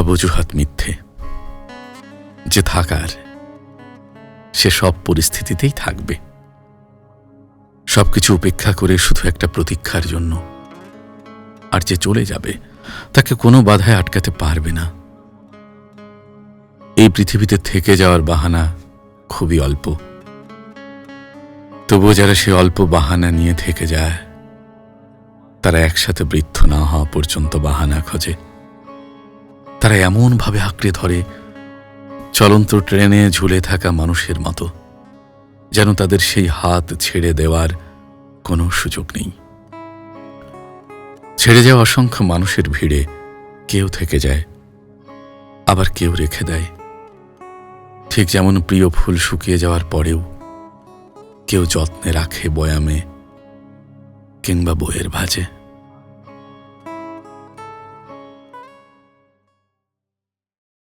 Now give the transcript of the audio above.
সব অজুহাত মিথ্যে। যে থাকার, সে সব পরিস্থিতিতেই থাকবে। সবকিছু উপেক্ষা করে শুধু একটা প্রতীক্ষার জন্য। আর যে চলে যাবে, তাকে কোনো বাধায় আটকাতে পারবে না। এই পৃথিবীতে থেকে যাওয়ার বাহানা খুবই অল্প। তবুও যারা সে অল্প বাহানা নিয়ে থেকে যায়, তারা একসাথে বৃদ্ধ না হওয়া পর্যন্ত বাহানা খোঁজে। তারা এমনভাবে আঁকড়ে ধরে, চলন্ত ট্রেনে ঝুলে থাকা মানুষের মতো, যেন তাদের সেই হাত ছেড়ে দেওয়ার কোনো সুযোগ নেই। ছেড়ে যাওয়া অসংখ্য মানুষের ভিড়ে কেউ থেকে যায়, আবার কেউ রেখে দেয়। ঠিক যেমন প্রিয় ফুল শুকিয়ে যাওয়ার পরেও কেউ যত্নে রাখে বয়ামে কিংবা বইয়ের ভাজে।